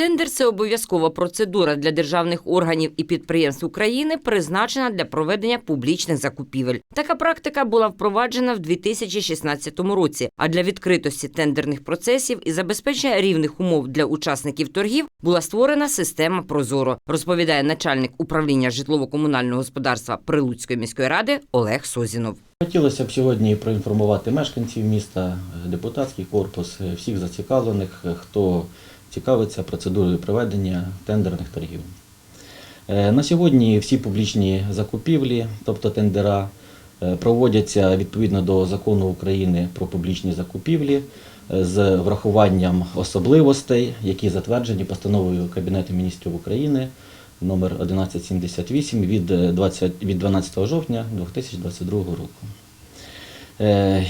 Тендер це обов'язкова процедура для державних органів і підприємств України, призначена для проведення публічних закупівель. Така практика була впроваджена в 2016 році. А для відкритості тендерних процесів і забезпечення рівних умов для учасників торгів була створена система Прозоро, розповідає начальник управління житлово-комунального господарства Прилуцької міської ради Олег Созінов. Хотілося б сьогодні проінформувати мешканців міста, депутатський корпус, всіх зацікавлених, хто цікавиться процедурою проведення тендерних торгів. Е, На сьогодні всі публічні закупівлі, тобто тендера, е, проводяться відповідно до закону України про публічні закупівлі е, з врахуванням особливостей, які затверджені постановою Кабінету міністрів України номер 1178 від е, 20 від 12 жовтня 2022 року.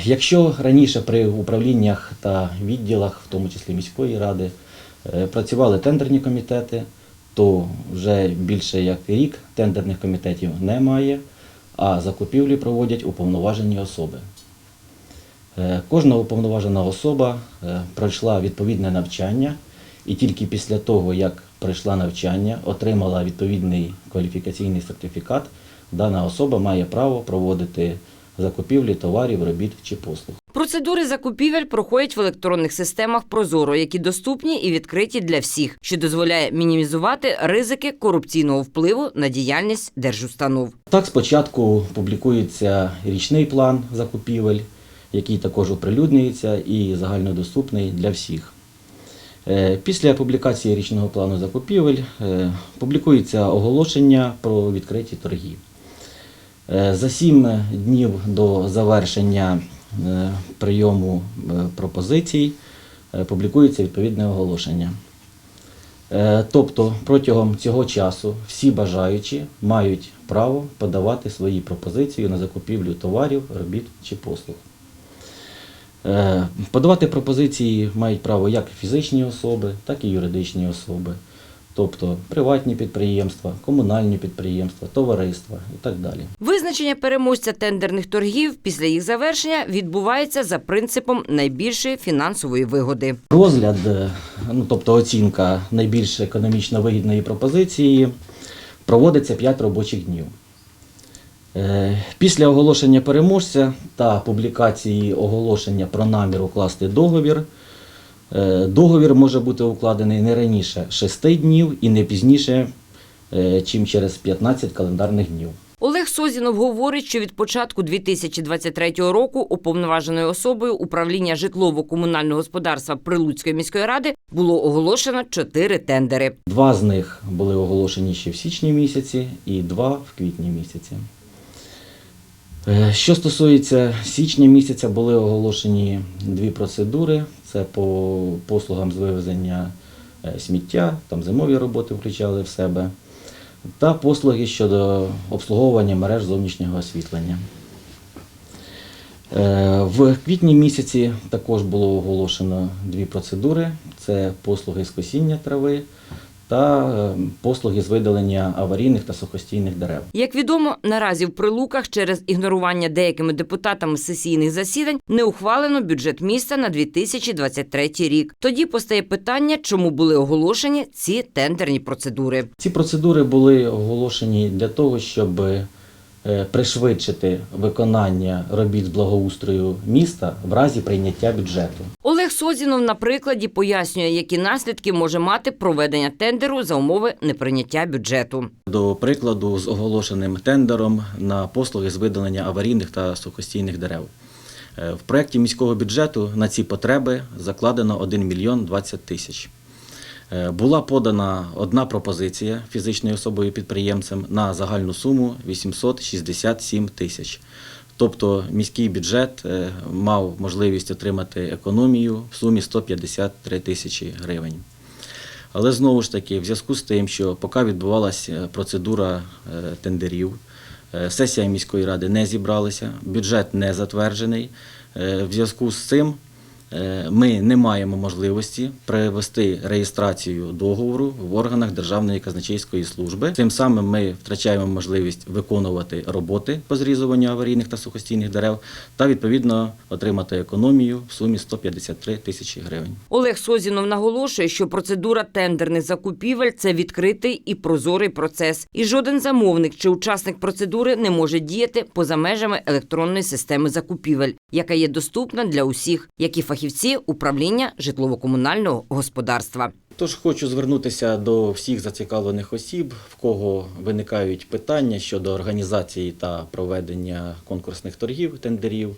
Якщо раніше при управліннях та відділах, в тому числі міської ради, працювали тендерні комітети, то вже більше як рік тендерних комітетів немає, а закупівлі проводять уповноважені особи. Е, Кожна уповноважена особа е, пройшла відповідне навчання, і тільки після того, як пройшла навчання, отримала відповідний кваліфікаційний сертифікат, дана особа має право проводити закупівлі товарів, робіт чи послуг. Процедури закупівель проходять в електронних системах Прозоро, які доступні і відкриті для всіх, що дозволяє мінімізувати ризики корупційного впливу на діяльність держустанов. Так, спочатку публікується річний план закупівель, який також оприлюднюється і загальнодоступний для всіх. Е, Після публікації річного плану закупівель е, публікується оголошення про відкриті торги. Е, За сім днів до завершення прийому е, пропозицій е, публікується відповідне оголошення. Е, Тобто протягом цього часу всі бажаючі мають право подавати свої пропозиції на закупівлю товарів, робіт чи послуг. Е, Подавати пропозиції мають право як фізичні особи, так і юридичні особи, тобто приватні підприємства, комунальні підприємства, товариства і так далі. Визначення переможця тендерних торгів після їх завершення відбувається за принципом найбільшої фінансової вигоди. Розгляд, е, ну тобто оцінка найбільш економічно вигідної пропозиції, проводиться 5 робочих днів. Е, Після оголошення переможця та публікації оголошення про намір укласти договір, договір може бути укладений не раніше 6 днів і не пізніше, е, чим через 15 календарних днів. Олег Созінов говорить, що від початку 2023 року уповноваженою особою управління житлово-комунального господарства Прилуцької міської ради було оголошено чотири тендери. Два з них були оголошені ще в січні місяці і два в квітні місяці. Е, Що стосується січня місяця, були оголошені дві процедури: це по послугам з вивезення е, сміття, там зимові роботи включали в себе, та послуги щодо обслуговування мереж зовнішнього освітлення. Е, В квітні місяці також було оголошено дві процедури: це послуги з косіння трави та е, послуги з видалення аварійних та сухостійних дерев. Як відомо, наразі в Прилуках через ігнорування деякими депутатами сесійних засідань не ухвалено бюджет міста на 2023 рік. Тоді постає питання, чому були оголошені ці тендерні процедури. Ці процедури були оголошені для того, щоб пришвидшити виконання робіт з благоустрою міста в разі прийняття бюджету. Олег Созінов на прикладі пояснює, які наслідки може мати проведення тендеру за умови неприйняття бюджету. До прикладу, з оголошеним тендером на послуги з видалення аварійних та сухостійних дерев. Е, В проєкті міського бюджету на ці потреби закладено 1 мільйон 20 тисяч. Е, Була подана одна пропозиція фізичною особою підприємцем на загальну суму 867 тисяч. Тобто міський бюджет е, мав можливість отримати економію в сумі 153 тисячі гривень. Але знову ж таки, в зв'язку з тим, що поки відбувалася процедура е, тендерів, е, сесія міської ради не зібралася, бюджет не затверджений. В зв'язку з цим Ми не маємо можливості провести реєстрацію договору в органах Державної казначейської служби. Тим самим ми втрачаємо можливість виконувати роботи по зрізуванню аварійних та сухостійних дерев та відповідно отримати економію в сумі 153 тисячі гривень. Олег Созінов наголошує, що процедура тендерних закупівель це відкритий і прозорий процес, і жоден замовник чи учасник процедури не може діяти поза межами електронної системи закупівель, яка є доступна для усіх, як і фахівці управління житлово-комунального господарства. Тож хочу звернутися до всіх зацікавлених осіб, в кого виникають питання щодо організації та проведення конкурсних торгів, тендерів.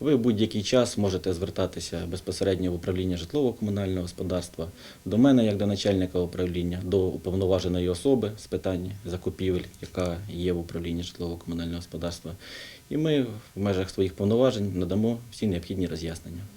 Ви будь-який час можете звертатися безпосередньо в управління житлово-комунального господарства, до мене, як до начальника управління, до уповноваженої особи з питань закупівель, яка є в управлінні житлово-комунального господарства. І ми в межах своїх повноважень надамо всі необхідні роз'яснення.